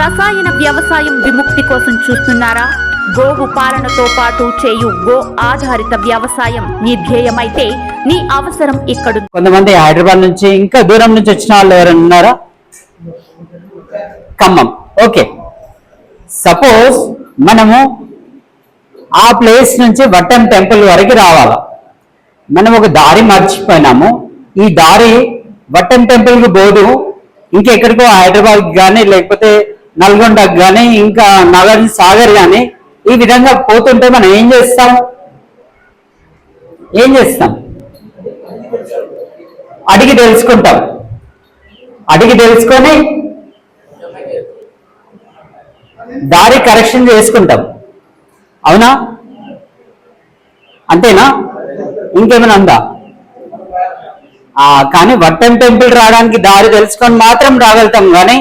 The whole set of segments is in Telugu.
రసాయన వ్యవసాయం విముక్తి కోసం చూస్తున్నారా? గోవు పాలనతో పాటు చేయు గో ఆధారిత వ్యవసాయం నీ ధ్యేయమైతే నీ అవసరం ఇక్కడ కొంతమంది హైదరాబాద్ నుంచి ఇంకా దూరం నుంచి వచ్చిన వాళ్ళు ఎవరైనా ఉన్నారా? ఖమ్మం. ఓకే. సపోజ్ మనము ఆ ప్లేస్ నుంచి వట్టం టెంపుల్ వరకు రావాలా. మనం ఒక దారి మర్చిపోయినాము. ఈ దారి వట్టం టెంపుల్కి బోర్డు పోదు. ఇంకెక్కడికో హైదరాబాద్ కానీ లేకపోతే నల్గొండకు కానీ ఇంకా నగరి సాగర్ కానీ ఈ విధంగా పోతుంటే మనం ఏం చేస్తాం? ఏం చేస్తాం? అడిగి తెలుసుకుంటాం. అడిగి తెలుసుకొని దారి కరెక్షన్ చేసుకుంటాం. అవునా? అంతేనా? ఇంకేమైనా ఉందా? కానీ వట్టం టెంపుల్ రావడానికి దారి తెలుసుకొని మాత్రం రాగలుగుతాం. కానీ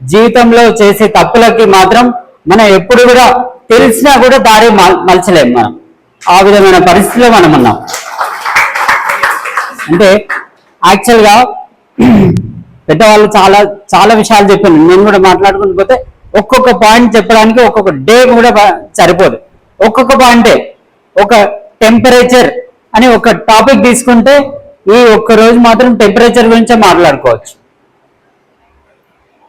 జీవితంలో చేసే తప్పులకి మాత్రం మనం ఎప్పుడు కూడా తెలిసినా కూడా దారి మలచలేము మనం. ఆ విధమైన పరిస్థితిలో మనం ఉన్నాం. అంటే యాక్చువల్గా పెద్దవాళ్ళు చాలా చాలా విషయాలు చెప్పాను నేను కూడా మాట్లాడుకుంటూ పోతే ఒక్కొక్క పాయింట్ చెప్పడానికి ఒక్కొక్క డే కూడా సరిపోదు. ఒక్కొక్క పాయింటే ఒక టెంపరేచర్ అని ఒక టాపిక్ తీసుకుంటే ఈ ఒక్క రోజు మాత్రం టెంపరేచర్ గురించే మాట్లాడుకోవచ్చు.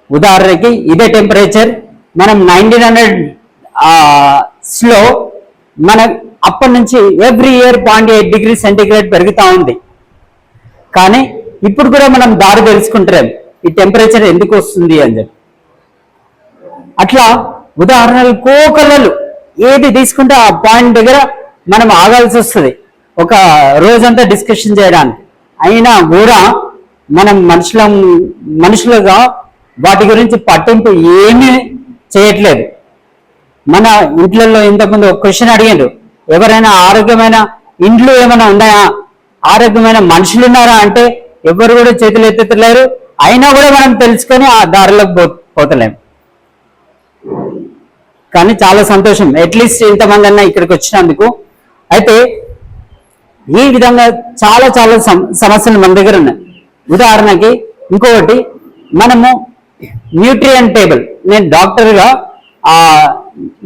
ఉదాహరణకి ఇదే టెంపరేచర్ మనం నైన్టీన్ హండ్రెడ్ స్లో మన అప్పటి నుంచి every year point eight degree centigrade పెరుగుతూ ఉంది. కానీ ఇప్పుడు కూడా మనం దారి తెలుసుకుంటాం ఈ టెంపరేచర్ ఎందుకు వస్తుంది అని చెప్పి. అట్లా ఉదాహరణలు కోకలలు ఏది తీసుకుంటే ఆ పాయింట్ దగ్గర మనం ఆగాల్సి వస్తుంది. ఒక రోజంతా డిస్కషన్ చేయడానికి. అయినా కూడా మనం మనుషుల మనుషులుగా వాటి గురించి పట్టింపు ఏమీ చేయట్లేదు. మన ఇంట్లలో ఇంతకుముందు ఒక క్వశ్చన్ అడిగారు ఎవరైనా ఆరోగ్యమైన ఇండ్లు ఏమైనా ఉన్నాయా? ఆరోగ్యమైన మనుషులు ఉన్నారా అంటే ఎవరు కూడా చేతులు ఎత్తుతలేరు అయినా కూడా మనం తెలుసుకొని ఆ దారిలోకి పో పోతలేం. కానీ చాలా సంతోషం. అట్లీస్ట్ ఇంతమంది అన్న ఇక్కడికి వచ్చినందుకు. అయితే ఈ విధంగా చాలా చాలా సమ- సమస్యలు మన దగ్గర ఉన్నాయి. ఉదాహరణకి ఇంకొకటి మనము న్యూట్రియం టేబుల్ నేను డాక్టర్గా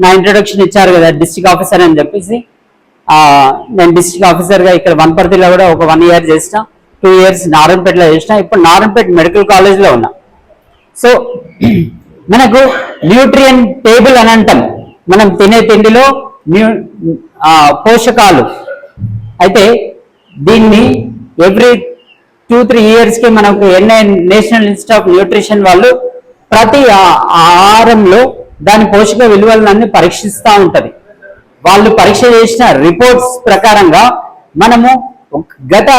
నా ఇంట్రొడక్షన్ ఇచ్చారు కదా డిస్ట్రిక్ట్ ఆఫీసర్ అని చెప్పేసి. నేను డిస్ట్రిక్ట్ ఆఫీసర్గా ఇక్కడ వనపర్తిలో కూడా ఒక వన్ ఇయర్ చేసిన టూ ఇయర్స్ నారాయణపేటలో చేసిన ఇప్పుడు నారాయణపేట మెడికల్ కాలేజ్లో ఉన్నా. సో మనకు న్యూట్రియన్ టేబుల్ అని అంటాం. మనం తినే తిండిలో న్యూ పోషకాలు. అయితే దీన్ని ఎవ్రీ టూ త్రీ కి మనకు NI national institute of nutrition వాళ్ళు ప్రతి ఆహారంలో దాని పోషక విలువలన్నీ పరీక్షిస్తూ ఉంటది. వాళ్ళు పరీక్ష చేసిన రిపోర్ట్స్ ప్రకారంగా మనము గత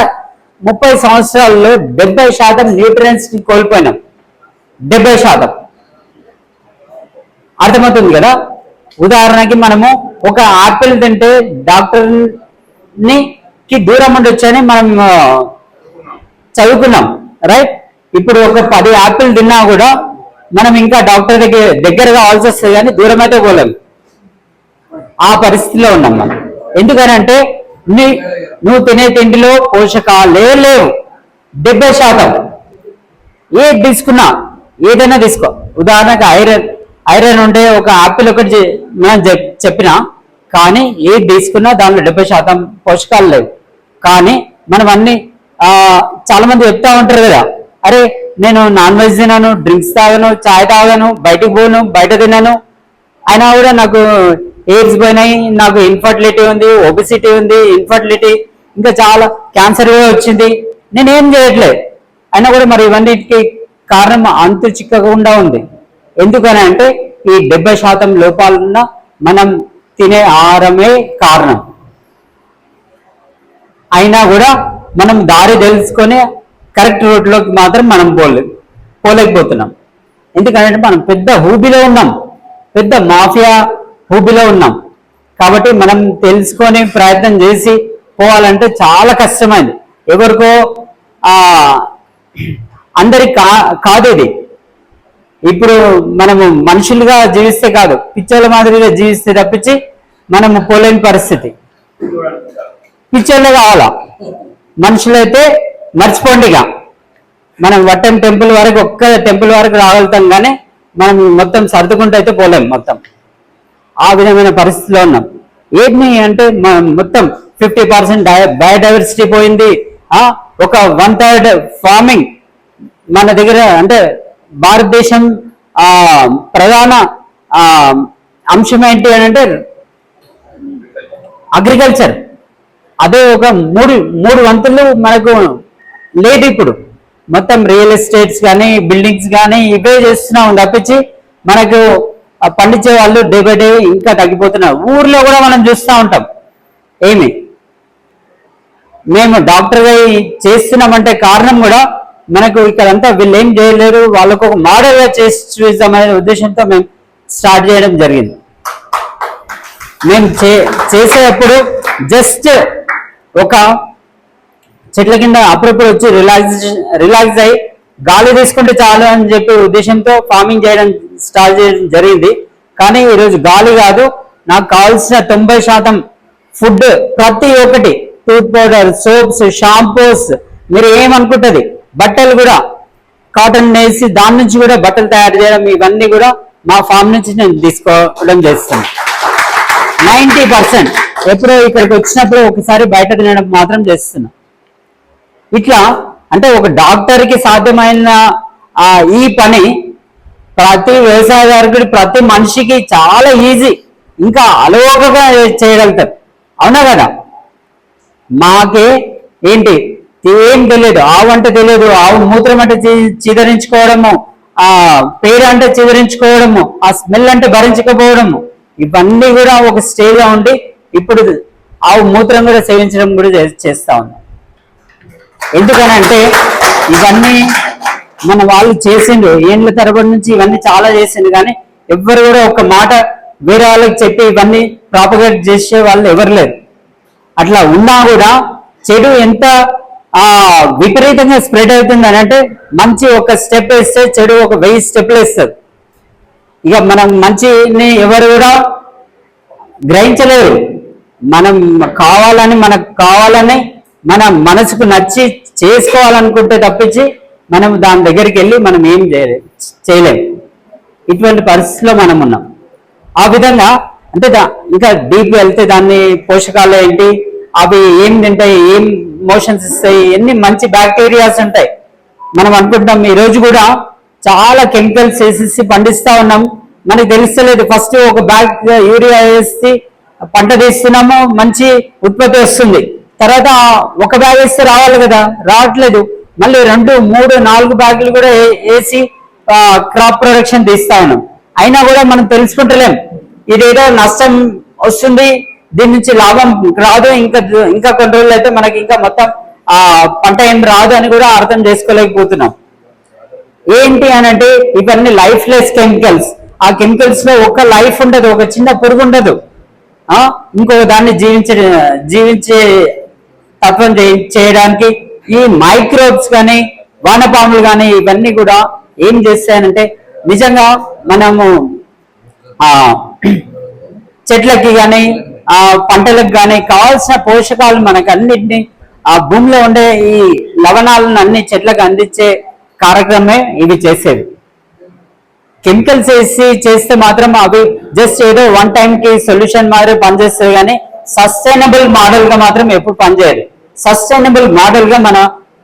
ముప్పై సంవత్సరాల్లో డెబ్బై శాతం న్యూట్రియన్స్ని కోల్పోయినాం. డెబ్బై శాతం. అర్థమవుతుంది కదా? ఉదాహరణకి మనము ఒక ఆపిల్ తింటే డాక్టర్ని కి దూరం ఉండొచ్చని మనం చదువుకున్నాం రైట్ ఇప్పుడు ఒక పది ఆపిల్ తిన్నా కూడా మనం ఇంకా డాక్టర్ దగ్గర దగ్గర కావాల్సి వస్తుంది కానీ దూరం అయితే పోలేము ఆ పరిస్థితిలో ఉన్నాం మనం. ఎందుకనంటే నీ నువ్వు తినే తిండిలో పోషకాలే లేవు. డెబ్బై శాతం. ఏది తీసుకున్నా ఏదైనా తీసుకో. ఉదాహరణకు ఐరన్ ఐరన్ ఉంటే ఒక యాపిల్ ఒకటి మనం చెప్- చెప్పినా కానీ ఏది తీసుకున్నా దానిలో డెబ్బై శాతం పోషకాలు లేవు. కానీ మనం అన్ని చాలా మంది చెప్తా ఉంటారు కదా అరే నేను నాన్ వెజ్ తినాను డ్రింక్స్ తాగాను చాయ్ తాగాను బయటికి పోను బయట తిన్నాను అయినా కూడా నాకు ఎయిడ్స్ పోయినాయి నాకు ఇన్ఫర్టిలిటీ ఉంది ఒబిసిటీ ఉంది ఇన్ఫర్టిలిటీ ఇంకా చాలా క్యాన్సర్ కూడా వచ్చింది. నేనేం చేయట్లేదు అయినా కూడా మరి ఇవన్నిటికి కారణం అంతు చిక్కకుండా ఉంది. ఎందుకని అంటే ఈ డెబ్బై శాతం లోపాలున్న మనం తినే ఆహారమే కారణం. అయినా కూడా మనం దారి తెలుసుకొని కరెక్ట్ రోడ్లోకి మాత్రం మనం పోలే పోలేకపోతున్నాం. ఎందుకంటే మనం పెద్ద హూబీలో ఉన్నాం. పెద్ద మాఫియా హూబీలో ఉన్నాం. కాబట్టి మనం తెలుసుకొని ప్రయత్నం చేసి పోవాలంటే చాలా కష్టమైంది. ఎవరికో అందరి అందరికి కా కాదు ఇది. ఇప్పుడు మనము మనుషులుగా జీవిస్తే కాదు పిచ్చోళ్ళ మాదిరిగా జీవిస్తే తప్పించి మనము పోలేని పరిస్థితి. పిచ్చోళ్ళే కావాలా? మనుషులైతే మర్చిపోండి ఇక. మనం వట్టం టెంపుల్ వరకు ఒక్క టెంపుల్ వరకు రాగలుగుతాం కానీ మనం మొత్తం సర్దుకుంటూ అయితే పోలేం మొత్తం. ఆ విధమైన పరిస్థితిలో ఉన్నాం. ఏంటి అంటే మొత్తం ఫిఫ్టీ పర్సెంట్ బయోడైవర్సిటీ పోయింది. ఒక వన్ థర్డ్ ఫార్మింగ్ మన దగ్గర అంటే భారతదేశం ప్రధాన అంశం ఏంటి అని అంటే అగ్రికల్చర్. అదే ఒక మూడు మూడు వంతులు మనకు లేదు ఇప్పుడు. మొత్తం రియల్ ఎస్టేట్స్ కానీ బిల్డింగ్స్ కానీ ఇవే చేస్తున్నాం తప్పించి మనకు పండించే వాళ్ళు డే బై డే ఇంకా తగ్గిపోతున్నారు ఊర్లో కూడా మనం చూస్తూ ఉంటాం. ఏమి? మేము డాక్టర్గా చేస్తున్నామంటే కారణం కూడా మనకు ఇక్కడంతా వీళ్ళు ఏం చేయలేరు. వాళ్ళకు ఒక మోడల్గా చేసి చూద్దామనే ఉద్దేశంతో మేము స్టార్ట్ చేయడం జరిగింది. మేము చే చేసేటప్పుడు జస్ట్ ఒక చెట్ల కింద అప్పుడప్పుడు వచ్చి రిలాక్స్ రిలాక్స్ అయ్యి గాలి తీసుకుంటే చాలు అని చెప్పే ఉద్దేశంతో ఫార్మింగ్ చేయడం స్టార్ట్ చేయడం జరిగింది. కానీ ఈరోజు గాలి కాదు నాకు కావాల్సిన తొంభై శాతం ఫుడ్ ప్రతి ఒక్కటి టూత్ పౌడర్ సోప్స్ షాంపూస్ మీరు ఏమనుకుంటుంది? బట్టలు కూడా కాటన్ వేసి దాని నుంచి కూడా బట్టలు తయారు చేయడం ఇవన్నీ కూడా మా ఫామ్ నుంచి నేను తీసుకోవడం చేస్తాను. Ninety percent. ఎప్పుడో ఇక్కడికి వచ్చినప్పుడు ఒకసారి బయట తినడం మాత్రం చేస్తున్నా. ఇట్లా అంటే ఒక డాక్టర్కి సాధ్యమైన ఈ పని ప్రతి వ్యవసాయదారుకుడు ప్రతి మనిషికి చాలా ఈజీ. ఇంకా అలోకగా చేయగలుగుతారు. అవునా కదా? మాకే ఏంటి? ఏం తెలియదు. ఆవు అంటే తెలియదు. ఆవు మూత్రం అంటే చిదరించుకోవడము ఆ పేరు అంటే చిదరించుకోవడము ఆ స్మెల్ అంటే భరించకపోవడము. ఇవన్నీ కూడా ఒక స్టేజ్లో ఉండి ఇప్పుడు ఆవు మూత్రం కూడా సేవించడం కూడా చేస్తా ఉంది ఎందుకనంటే ఇవన్నీ మన వాళ్ళు చేసిండు ఏండ్ల తరబడి నుంచి ఇవన్నీ చాలా చేసిండు కానీ ఎవ్వరు కూడా ఒక మాట వేరే వాళ్ళకి చెప్పి ఇవన్నీ ప్రాపగేట్ చేసే వాళ్ళు ఎవరు లేరు. అట్లా ఉన్నా కూడా చెడు ఎంత విపరీతంగా స్ప్రెడ్ అవుతుంది అని అంటే మంచి ఒక స్టెప్ వేస్తే చెడు ఒక వెయ్యి స్టెప్లు వేస్తుంది. ఇక మనం మంచిని ఎవరు కూడా గ్రహించలేరు. మనం కావాలని మనకు కావాలని మన మనసుకు నచ్చి చేసుకోవాలనుకుంటే తప్పించి మనం దాని దగ్గరికి వెళ్ళి మనం ఏం చేయలేం. చేయలేము ఇటువంటి పరిస్థితిలో మనం ఉన్నాం. ఆ విధంగా అంటే ఇంకా డీప్ వెళ్తే దాన్ని పోషకాలు ఏంటి అవి ఏం తింటాయి ఏం మోషన్స్ ఇస్తాయి ఎన్ని మంచి బ్యాక్టీరియాస్ ఉంటాయి. మనం అనుకుంటాం ఈ రోజు కూడా చాలా కెమికల్స్ వేసేసి పండిస్తా ఉన్నాం. మనకి తెలుస్తలేదు ఫస్ట్ ఒక బ్యాగ్ యూరియా వేసి పంట తీస్తున్నాము మంచి ఉత్పత్తి వస్తుంది. తర్వాత ఒక బ్యాగ్ వేస్తే రావాలి కదా రావట్లేదు. మళ్ళీ రెండు మూడు నాలుగు బ్యాగులు కూడా వేసి క్రాప్ ప్రొడక్షన్ తీస్తా ఉన్నాం. అయినా కూడా మనం తెలుసుకుంటలేం. ఇదేదో నష్టం వస్తుంది దీని నుంచి లాభం రాదు ఇంకా ఇంకా కొన్ని రోజులు అయితే మనకి ఇంకా మొత్తం ఆ పంట ఏం రాదు అని కూడా అర్థం చేసుకోలేకపోతున్నాం. ఏంటి అని అంటే ఇవన్నీ లైఫ్ లెస్ కెమికల్స్ ఆ కెమికల్స్లో ఒక లైఫ్ ఉండదు ఒక చిన్న పురుగు ఉండదు. ఆ? ఇంకో దాన్ని జీవించే జీవించే తత్వం చేయడానికి ఈ మైక్రోబ్స్ కానీ వానపాములు కానీ ఇవన్నీ కూడా ఏం చేస్తాయనంటే నిజంగా మనము ఆ చెట్లకి కానీ ఆ పంటలకు కానీ కావాల్సిన పోషకాలు మనకు అన్నింటినీ ఆ భూమిలో ఉండే ఈ లవణాలను అన్ని చెట్లకు అందించే కార్యక్రమే ఇవి చేసేవి కెమికల్స్ వేసి చేస్తే మాత్రం అవి జస్ట్ ఏదో వన్ టైం కి సొల్యూషన్ మాదిరి పనిచేస్తుంది కానీ సస్టైనబుల్ మోడల్గా మాత్రం ఎప్పుడు పనిచేయదు. సస్టైనబుల్ మోడల్గా మన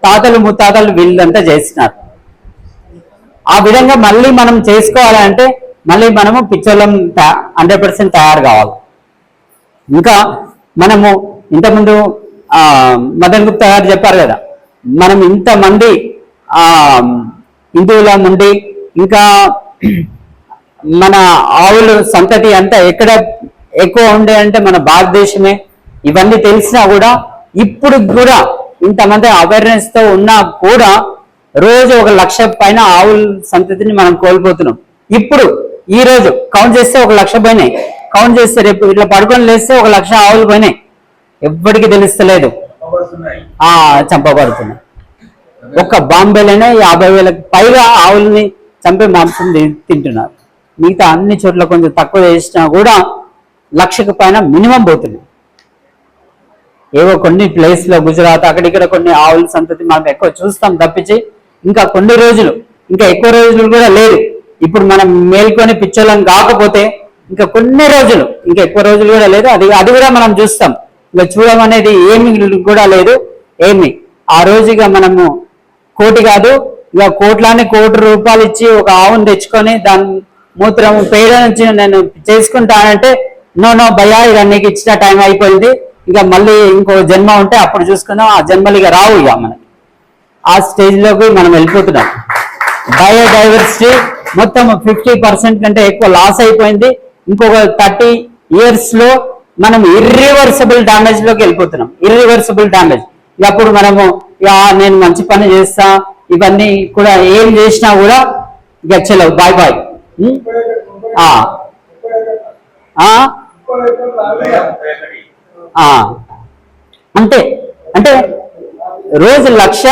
తాతలు ముత్తాతలు వీళ్ళంతా చేస్తున్నారు ఆ విధంగా మళ్ళీ మనం చేసుకోవాలంటే మళ్ళీ మనము పిచ్చోళం హండ్రెడ్ పర్సెంట్ తయారు కావాలి. ఇంకా మనము ఇంతకుముందు మదన్ గుప్తా గారు చెప్పారు కదా మనం ఇంతమంది హిందువుల నుండి ఇంకా మన ఆవుల సంతతి అంతా ఎక్కడ ఎక్కువ ఉండే అంటే మన భారతదేశమే. ఇవన్నీ తెలిసినా కూడా ఇప్పుడు కూడా ఇంతమంది అవేర్నెస్తో ఉన్నా కూడా రోజు ఒక లక్ష పైన ఆవుల సంతతిని మనం కోల్పోతున్నాం. ఇప్పుడు ఈ రోజు కౌంట్ చేస్తే ఒక లక్ష పోయినాయి. కౌంట్ చేస్తే రేపు ఇట్లా పడుకొని లేస్తే ఒక లక్ష ఆవులు పోయినాయి. ఎవ్వడికి తెలుస్తలేదు. ఆ చంపబడుతున్నాయి. ఒక్క బాంబేలోనే యాభై వేలకు పైగా ఆవుల్ని చంపి మాంసం తింటున్నారు. మిగతా అన్ని చోట్ల కొంచెం తక్కువ చేసినా కూడా లక్షకు పైన మినిమం పోతుంది. ఏవో కొన్ని ప్లేస్లో గుజరాత్ అక్కడిక్కడ కొన్ని ఆవుల సంతతి మనం ఎక్కువ చూస్తాం తప్పించి ఇంకా కొన్ని రోజులు ఇంకా ఎక్కువ రోజులు కూడా లేదు. ఇప్పుడు మనం మేల్కొని పిచ్చోళ్ళం కాకపోతే ఇంకా కొన్ని రోజులు ఇంకా ఎక్కువ రోజులు కూడా లేదు. అది అది కూడా మనం చూస్తాం. ఇంకా చూడడం అనేది ఏమి కూడా లేదు. ఏమి? ఆ రోజుగా మనము కోటి కాదు ఇక కోట్లాని కోటి రూపాయలు ఇచ్చి ఒక ఆవును తెచ్చుకొని దాని మూత్రం పేడ నుంచి నేను చేసుకుంటానంటే నో నో భయ్యా ఇక నీకు ఇచ్చిన టైం అయిపోయింది. ఇక మళ్ళీ ఇంకో జన్మ ఉంటే అప్పుడు చూసుకుందాం. ఆ జన్మలు ఇక రావు ఇక మనకి. ఆ స్టేజ్లోకి మనం వెళ్ళిపోతున్నాం. బయోడైవర్సిటీ మొత్తం ఫిఫ్టీ పర్సెంట్ కంటే ఎక్కువ లాస్ అయిపోయింది. ఇంకొక థర్టీ ఇయర్స్లో మనం ఇర్రివర్సిబుల్ డ్యామేజ్లోకి వెళ్ళిపోతున్నాం. ఇర్రివర్సిబుల్ డ్యామేజ్ అప్పుడు మనము "యా, నేను మంచి పని చేస్తా. ఇవన్నీ కూడా ఏం చేసినా కూడా గచ్చలేవు బాయ్ బాయ్ ఆ. ఆ? అంతే అంటే రోజు లక్ష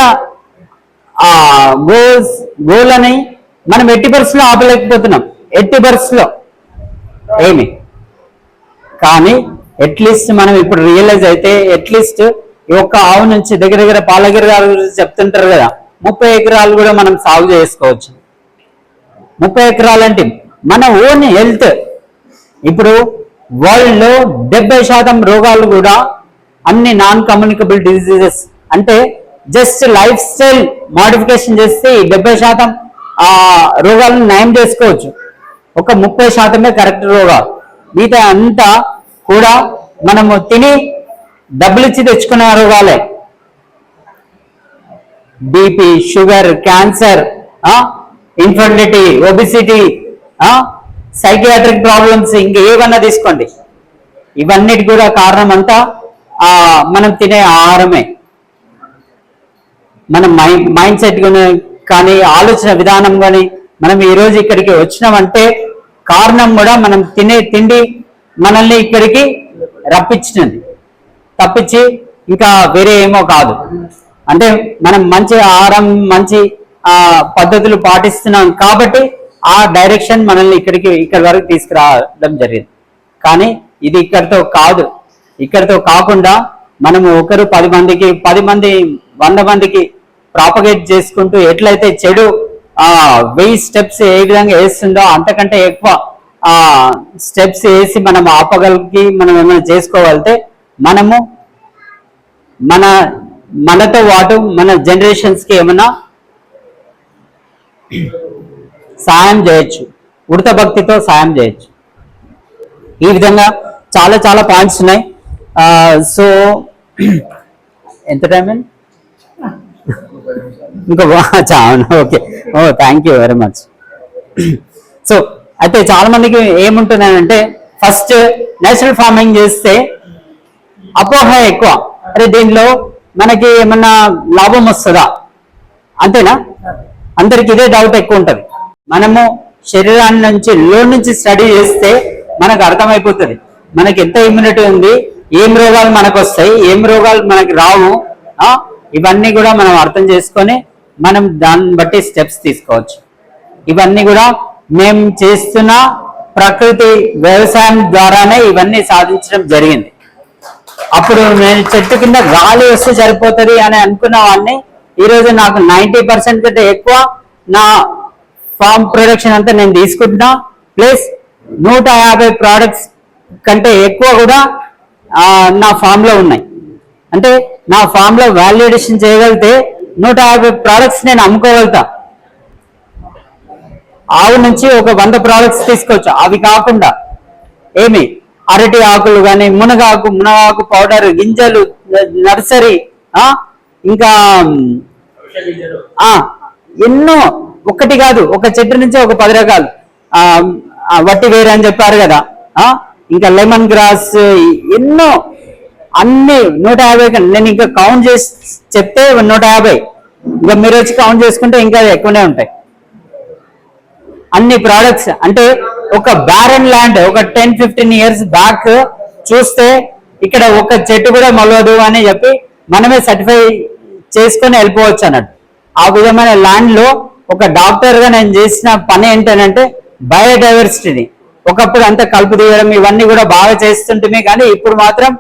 ఆ గోల్స్ గోల్ అని మనం ఎట్టి పరిస్థితుల్లో ఆపలేకపోతున్నాం. ఎట్టి పరిస్థితుల్లో. ఏమి? కానీ అట్లీస్ట్ మనం ఇప్పుడు రియలైజ్ అయితే అట్లీస్ట్ ఈ ఒక్క ఆవు నుంచి దగ్గర దగ్గర పాలగిరి గారి గురించి చెప్తుంటారు కదా ముప్పై ఎకరాలు కూడా మనం సాగు చేసుకోవచ్చు. ముప్పై ఎకరాలు అంటే మన ఓన్ హెల్త్. ఇప్పుడు వరల్డ్లో డెబ్బై శాతం రోగాలు కూడా అన్ని నాన్ కమ్యూనికబుల్ డిసీజెస్ అంటే జస్ట్ లైఫ్ స్టైల్ మాడిఫికేషన్ చేస్తే ఈ డెబ్బై శాతం ఆ రోగాలను నయం చేసుకోవచ్చు. ఒక ముప్పై శాతమే కరెక్ట్ రోగాలు. మిగతా అంతా కూడా మనము తిని డబ్బులు ఇచ్చి తెచ్చుకునే రోగాలే BP sugar cancer infertility obesity psychiatric problems ఇంకా ఏవన్నా తీసుకోండి. ఇవన్నిటి కూడా కారణం అంతా మనం తినే ఆహారమే. మన మైండ్ మైండ్ సెట్ కానీ ఆలోచన విధానం కానీ మనం ఈ రోజు ఇక్కడికి వచ్చినామంటే కారణం కూడా మనం తినే తిండి మనల్ని ఇక్కడికి రప్పించినది. తప్పించి ఇంకా వేరే ఏమో కాదు. అంటే మనం మంచి ఆహారం మంచి ఆ పద్ధతులు పాటిస్తున్నాం కాబట్టి ఆ డైరెక్షన్ మనల్ని ఇక్కడికి ఇక్కడి వరకు తీసుకురావడం జరిగింది. కానీ ఇది ఇక్కడితో కాదు. ఇక్కడితో కాకుండా మనము ఒకరు పది మందికి పది మంది వంద మందికి ప్రాపగేట్ చేసుకుంటూ ఎట్లయితే చెడు ఆ వెయ్యి స్టెప్స్ ఏ విధంగా వేస్తుందో అంతకంటే ఎక్కువ ఆ స్టెప్స్ వేసి మనం ఆపగలిగి మనం ఏమైనా చేసుకోగలితే మనము మన మనతో పాటు మన జనరేషన్స్కి ఏమైనా సాయం చేయొచ్చు. ఉడత భక్తితో సాయం చేయొచ్చు. ఈ విధంగా చాలా చాలా పాయింట్స్ ఉన్నాయి. సో ఎంత టైం అండి? ఇంకా చాలా okay. Oh thank you very much. So అయితే చాలా మందికి ఏముంటుందంటే ఫస్ట్ నేచురల్ ఫార్మింగ్ చేస్తే అపోహ ఎక్కువ. అరే దీనిలో మనకి ఏమన్నా లాభం వస్తుందా? అంతేనా? అందరికి ఇదే డౌట్ ఎక్కువ ఉంటుంది. మనము శరీరాన్ని నుంచి లో నుంచి స్టడీ చేస్తే మనకు అర్థమైపోతుంది. మనకి ఎంత ఇమ్యూనిటీ ఉంది ఏం రోగాలు మనకు వస్తాయి ఏం రోగాలు మనకి రావు ఇవన్నీ కూడా మనం అర్థం చేసుకొని మనం దాన్ని బట్టి స్టెప్స్ తీసుకోవచ్చు. ఇవన్నీ కూడా మేము చేస్తున్న ప్రకృతి వ్యవసాయం ద్వారానే ఇవన్నీ సాధించడం జరిగింది. అప్పుడు నేను చెట్టు కింద గాలి వస్తే సరిపోతుంది అని అనుకున్న వాడిని నాకు నైంటీ పర్సెంట్ కంటే ఎక్కువ నా ఫామ్ ప్రొడక్షన్ అంతా నేను తీసుకుంటున్నా. ప్లస్ నూట యాభై ప్రోడక్ట్స్ కంటే ఎక్కువ కూడా నా ఫామ్లో ఉన్నాయి. అంటే నా ఫామ్లో వాల్యుడేషన్ చేయగలిగితే నూట యాభై ప్రోడక్ట్స్ నేను అమ్ముకోగలుగుతా. ఆవు నుంచి ఒక వంద ప్రోడక్ట్స్ తీసుకోవచ్చు అవి కాకుండా ఏమి? అరటి ఆకులు కానీ మునగాకు మునగాకు పౌడర్ గింజలు నర్సరీ ఆ? ఇంకా ఆ ఎన్నో ఒకటి కాదు ఒక చెట్టు నుంచి ఒక పది రకాలు. ఆ వట్టి వేరు అని చెప్పారు కదా ఆ? ఇంకా లెమన్ గ్రాస్ ఎన్నో అన్ని నూట యాభై నేను ఇంకా కౌంట్ చేసి చెప్తే నూట యాభై. ఇంకా మీరు వచ్చి కౌంట్ చేసుకుంటే ఇంకా ఎక్కువనే ఉంటాయి. అన్ని ప్రోడక్ట్స్ అంటే ఒక బ్యారన్ ల్యాండ్ ఒక టెన్ ఫిఫ్టీన్ ఇయర్స్ బ్యాక్ చూస్తే ఇక్కడ ఒక చెట్టు కూడా మొలవదు అని చెప్పి మనమే సర్టిఫై చేసుకొని వెళ్ళిపోవచ్చు అన్నట్టు. ఆ విధమైన ల్యాండ్లో ఒక డాక్టర్గా నేను చేసిన పని ఏంటంటే బయోడైవర్సిటీని ఒకప్పుడు అంతా కలుపు తీయడం ఇవన్నీ కూడా బాగా చేస్తుంటే కానీ ఇప్పుడు మాత్రం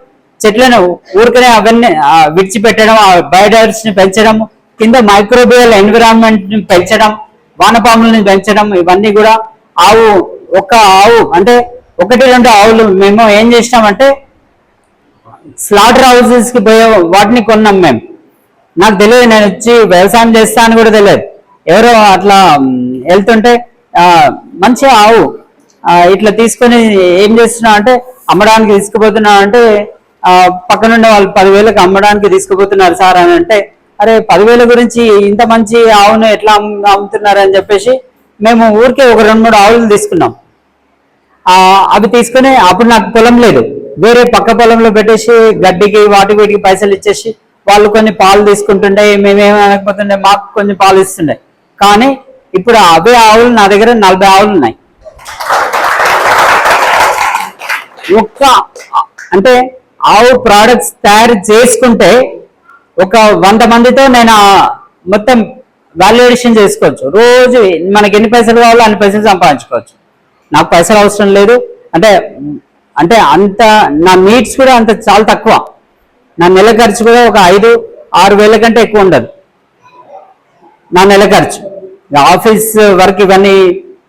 చెట్లను ఊరికనే అవన్నీ విడిచిపెట్టడం ఆ బయోడైవర్సిటీని పెంచడం కింద మైక్రోబియల్ ఎన్విరాన్మెంట్ని పెంచడం వానపాములని పెంచడం ఇవన్నీ కూడా ఆవు ఒక ఆవు అంటే ఒకటి రెండు ఆవులు మేము ఏం చేసినామంటే స్లాటర్ హౌసెస్కి పోయే వాటిని కొన్నాం మేము. నాకు తెలియదు నేను వచ్చి వ్యవసాయం చేస్తా అని కూడా తెలియదు. ఎవరో అట్లా వెళ్తుంటే మంచి ఆవు ఇట్లా తీసుకొని ఏం చేస్తున్నా అంటే అమ్మడానికి తీసుకుపోతున్నా అంటే పక్కనుండే వాళ్ళు పదివేలకు అమ్మడానికి తీసుకుపోతున్నారు సార్ అని అంటే అరే పదివేల గురించి ఇంత మంచి ఆవును ఎట్లా అమ్ము- అమ్ముతున్నారు? అని చెప్పేసి మేము ఊరికే ఒక రెండు మూడు ఆవులు తీసుకున్నాం. అవి తీసుకుని అప్పుడు నాకు పొలం లేదు. వేరే పక్క పొలంలో పెట్టేసి గడ్డికి వాటికి వీటికి పైసలు ఇచ్చేసి వాళ్ళు కొన్ని పాలు తీసుకుంటుండే మేమేమి అనకపోతుండే మాకు కొన్ని పాలు ఇస్తుండే. కానీ ఇప్పుడు అవే ఆవులు నా దగ్గర నలభై ఆవులు ఉన్నాయి. ఒక్క అంటే ఆవు ప్రోడక్ట్స్ తయారు చేసుకుంటే ఒక వంద మందితో నేను మొత్తం వాల్యుయేషన్ చేసుకోవచ్చు. రోజు మనకి ఎన్ని పైసలు కావాలో అన్ని పైసలు సంపాదించుకోవచ్చు. నాకు పైసలు అవసరం లేదు. అంటే అంటే అంత నా నీడ్స్ కూడా అంత చాలా తక్కువ. నా నెల ఖర్చు కూడా ఒక ఐదు ఆరు వేల కంటే ఎక్కువ ఉండదు. నా నెల ఖర్చు. ఆఫీస్ వర్క్ ఇవన్నీ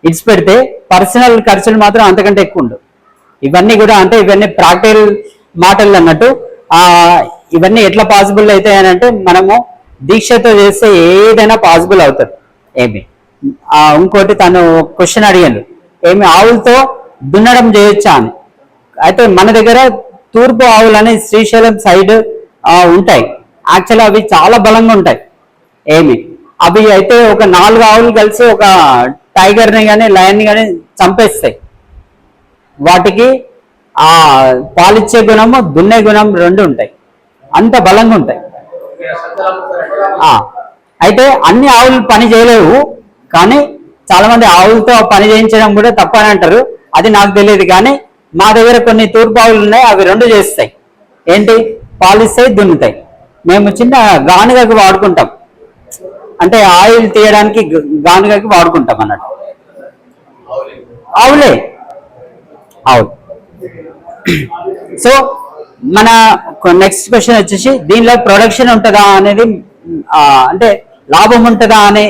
ఇడిచి పెడితే పర్సనల్ ఖర్చులు మాత్రం అంతకంటే ఎక్కువ ఉండవు. ఇవన్నీ కూడా అంటే ఇవన్నీ ప్రాక్టికల్ మాటలు అన్నట్టు ఇవన్నీ ఎట్లా పాసిబుల్ అవుతాయి అని అంటే మనము దీక్షతో చేస్తే ఏదైనా పాసిబుల్ అవుతుంది. ఏమి? ఇంకోటి తను క్వశ్చన్ అడిగాను ఏమి? ఆవులతో దున్నడం చేయొచ్చా అని. అయితే మన దగ్గర తూర్పు ఆవులు అని శ్రీశైలం సైడ్ ఉంటాయి. యాక్చువల్ అవి చాలా బలంగా ఉంటాయి. ఏమి? అవి అయితే ఒక నాలుగు ఆవులు కలిసి ఒక టైగర్ని కానీ లయన్ని కానీ చంపేస్తాయి. వాటికి ఆ పాలిచ్చే గుణము దున్నే గుణం రెండు ఉంటాయి. అంత బలంగా ఉంటాయి. అయితే అన్ని ఆవులు పని చేయలేవు కానీ చాలా మంది ఆవులతో పని చేయించడం కూడా తప్పని అంటారు. అది నాకు తెలియదు కానీ మా దగ్గర కొన్ని తూర్పు ఆవులు ఉన్నాయి అవి రెండు చేస్తాయి. ఏంటి? పాలిస్తాయి దున్నుతాయి. మేము చిన్న గానుగకి వాడుకుంటాం. అంటే ఆయిల్ తీయడానికి గానుగకి వాడుకుంటాం అన్నట్టు. ఆవులే. ఆవులు. సో మన నెక్స్ట్ క్వశ్చన్ వచ్చేసి దీనిలో ప్రొడక్షన్ ఉంటుందా అనేది అంటే లాభం ఉంటుందా అనే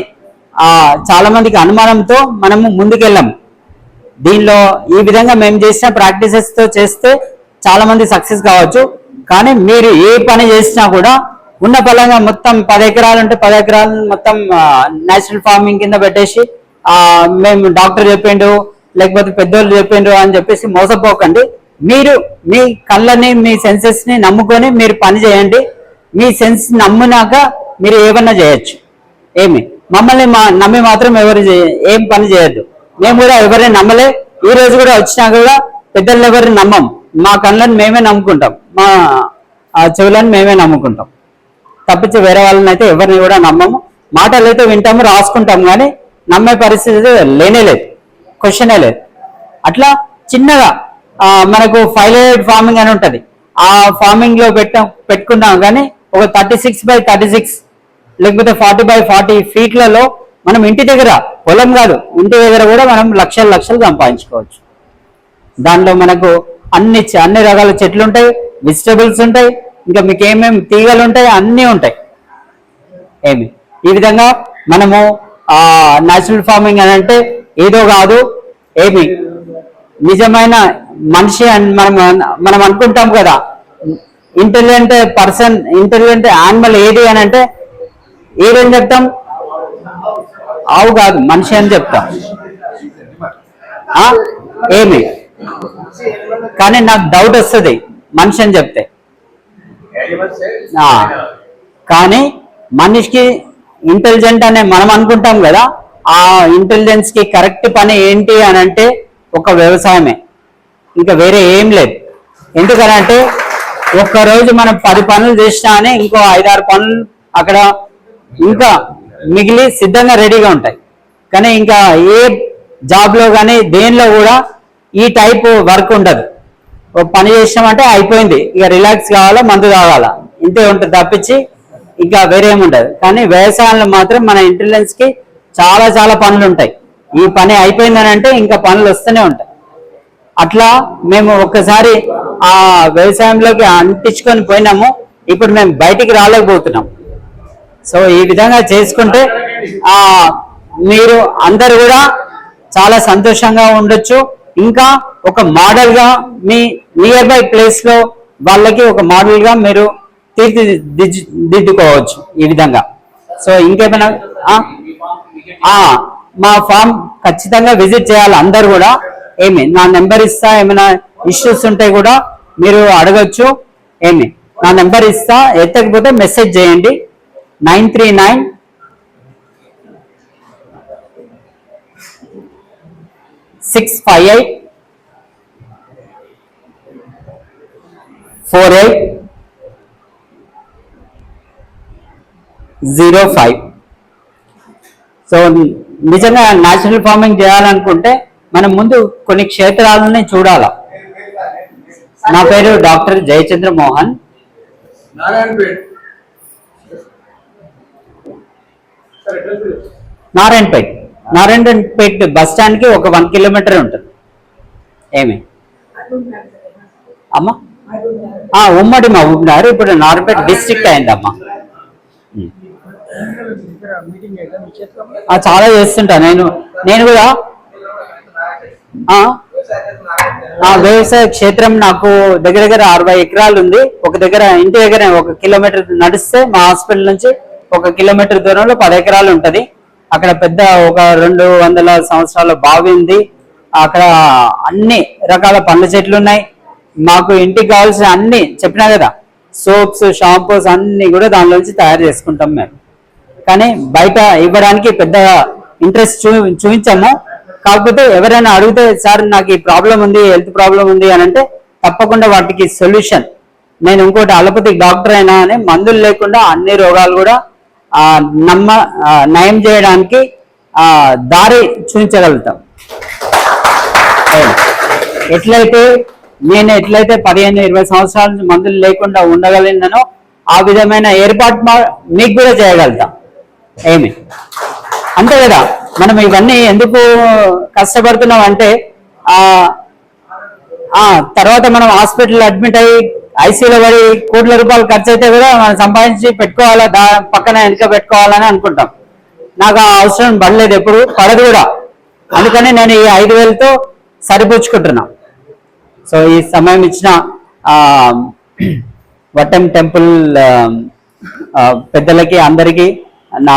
చాలా మందికి అనుమానంతో మనము ముందుకెళ్ళాము దీనిలో ఈ విధంగా మేము చేసిన ప్రాక్టీసెస్తో చేస్తే చాలా మంది సక్సెస్ కావచ్చు. కానీ మీరు ఏ పని చేసినా కూడా ఉన్న పలంగా మొత్తం పది ఎకరాలు ఉంటే పది ఎకరాలు మొత్తం నేచురల్ ఫార్మింగ్ కింద పెట్టేసి మేము డాక్టర్ చెప్పిండు లేకపోతే పెద్దోళ్ళు చెప్పిండ్రు అని చెప్పేసి మోసపోకండి. మీరు మీ కళ్ళని మీ సెన్సెస్ని నమ్ముకొని మీరు పని చేయండి. మీ సెన్స్ నమ్మునాక మీరు ఏమన్నా చేయొచ్చు. ఏమి? మమ్మల్ని మా నమ్మి మాత్రం ఎవరు ఏం పని చేయొద్దు. మేము కూడా ఎవరిని నమ్మలే. ఈ రోజు కూడా వచ్చినా కూడా పెద్దలు ఎవరిని నమ్మం. మా కళ్ళని మేమే నమ్ముకుంటాం. మా చెవులను మేమే నమ్ముకుంటాం. తప్పించి వేరే వాళ్ళని అయితే ఎవరిని కూడా నమ్మము. మాటలు అయితే వింటాము రాసుకుంటాం కానీ నమ్మే పరిస్థితి లేనే లేదు. క్వశ్చనే లేదు. అట్లా చిన్నగా మనకు ఫైలైడ్ ఫార్మింగ్ అని ఉంటుంది. ఆ ఫార్మింగ్లో పెట్ట పెట్టుకున్నాం కానీ ఒక thirty six by thirty six లేకపోతే ఫార్టీ బై ఫార్టీ ఫీట్లలో మనం ఇంటి దగ్గర పొలం కాదు ఇంటి దగ్గర కూడా మనం లక్షలు లక్షలు సంపాదించుకోవచ్చు. దానిలో మనకు అన్ని చె- అన్ని రకాల చెట్లు ఉంటాయి వెజిటబుల్స్ ఉంటాయి ఇంకా మీకు ఏమేమి తీగలు ఉంటాయి అన్నీ ఉంటాయి. ఏమి? ఈ విధంగా మనము ఆ న్యాచురల్ ఫార్మింగ్ అని అంటే ఏదో కాదు ఏమి? నిజమైన మనిషి అని మనం మనం అనుకుంటాం కదా. ఇంటెలిజెంట్ పర్సన్ ఇంటెలిజెంట్ యానిమల్ ఏది అని అంటే ఏదని చెప్తాం? ఆవు కాదు మనిషి అని చెప్తాం. ఆ? ఏమి? కానీ నాకు డౌట్ వస్తుంది మనిషి అని చెప్తే. కానీ మనిషికి ఇంటెలిజెంట్ అనే మనం అనుకుంటాం కదా ఆ ఇంటెలిజెన్స్కి కరెక్ట్ పని ఏంటి అని అంటే ఒక వ్యవసాయమే. ఇంకా వేరే ఏం లేదు. ఎందుకనంటే ఒక్కరోజు మనం పది పనులు చేసినా ఇంకో ఐదారు పనులు అక్కడ ఇంకా మిగిలి సిద్ధంగా రెడీగా ఉంటాయి. కానీ ఇంకా ఏ జాబ్లో కానీ దేనిలో కూడా ఈ టైప్ వర్క్ ఉండదు. ఓ పని చేసినామంటే అయిపోయింది. ఇక రిలాక్స్ కావాలా మందు కావాలా ఇంతే ఉంటుంది తప్పించి ఇంకా వేరే ఏమి ఉండదు. కానీ వ్యవసాయంలో మాత్రం మన ఇంటెలిజెన్స్కి చాలా చాలా పనులు ఉంటాయి. ఈ పని అయిపోయిందని అంటే ఇంకా పనులు వస్తూనే ఉంటాయి. అట్లా మేము ఒక్కసారి ఆ వ్యవసాయంలోకి అంటించుకొని పోయినాము. ఇప్పుడు మేము బయటికి రాలేకపోతున్నాం. సో ఈ విధంగా చేసుకుంటే ఆ మీరు అందరు కూడా చాలా సంతోషంగా ఉండొచ్చు. ఇంకా ఒక మోడల్గా మీ నియర్ బై ప్లేస్లో వాళ్ళకి ఒక మోడల్గా మీరు మీరు తీర్చిదిద్దుకోవచ్చు ఈ విధంగా. సో ఇంకేమైనా మా ఫామ్ ఖచ్చితంగా విజిట్ చేయాలి అందరు కూడా. ఏమి? నా నెంబర్ ఇస్తా ఏమైనా ఇష్యూస్ ఉంటే కూడా మీరు అడగచ్చు. ఏమి? నా నెంబర్ ఇస్తా ఎత్తకపోతే మెసేజ్ చేయండి. Nine three nine six five eight four eight zero five. So నిజంగా న్యాచురల్ ఫార్మింగ్ చేయాలనుకుంటే మనం ముందు కొన్ని క్షేత్రాలని చూడాలి. నా పేరు డాక్టర్ జయచంద్ర మోహన్. నారాయణపేట్. నారాయణపేట్. నారాయణపేట్ బస్ స్టాండ్కి ఒక వన్ కిలోమీటర్ ఉంటుంది. ఏమి? అమ్మా? ఆ, ఉమ్మడి మా ఉన్నారు. ఇప్పుడు నారాయణపేట డిస్ట్రిక్ట్ అయిందమ్మా. చాలా చేస్తుంటా. నేను నేను కూడా వ్యవసాయ క్షేత్రం నాకు దగ్గర దగ్గర అరవై ఎకరాలు ఉంది. ఒక దగ్గర ఇంటి దగ్గర ఒక కిలోమీటర్ నడిస్తే మా హాస్పిటల్ నుంచి ఒక కిలోమీటర్ దూరంలో పది ఎకరాలు ఉంటది. అక్కడ పెద్ద ఒక రెండు వందల సంవత్సరాల బావి ఉంది. అక్కడ అన్ని రకాల పండ్ల చెట్లు ఉన్నాయి. మాకు ఇంటికి కావాల్సిన అన్ని చెప్పినా కదా సోప్స్ షాంపూస్ అన్ని కూడా దానిలోంచి తయారు చేసుకుంటాం మేము. కానీ బయట ఇవ్వడానికి పెద్ద ఇంట్రెస్ట్ చూ చూపించాము. కాకపోతే ఎవరైనా అడిగితే సార్ నాకు ఈ ప్రాబ్లం ఉంది హెల్త్ ప్రాబ్లం ఉంది అని అంటే తప్పకుండా వాటికి సొల్యూషన్. నేను ఇంకోటి అలోపతిక్ డాక్టర్ అయినా అని మందులు లేకుండా అన్ని రోగాలు కూడా ఆ, నమ్మ నయం చేయడానికి ఆ, దారి చూపించగలుగుతాం. ఎట్లయితే నేను ఎట్లయితే పదిహేను ఇరవై సంవత్సరాల నుంచి మందులు లేకుండా ఉండగలిగినానో ఆ విధమైన ఏర్పాటు మా- మీకు కూడా చేయగలుగుతాం. ఏమి? అంతే కదా? మనం ఇవన్నీ ఎందుకు కష్టపడుతున్నాం అంటే ఆ తర్వాత మనం హాస్పిటల్ అడ్మిట్ అయ్యి ఐసీలో పడి కోట్ల రూపాయలు ఖర్చు అయితే కూడా మనం సంపాదించి పెట్టుకోవాలా దా పక్కన వెనుక పెట్టుకోవాలని అనుకుంటాం. నాకు ఆ అవసరం పడలేదు ఎప్పుడు పడదు కూడా. అందుకని నేను ఈ ఐదు వేలతో సరిపుచ్చుకుంటున్నా. సో ఈ సమయం ఇచ్చిన వట్టం టెంపుల్ పెద్దలకి అందరికీ నా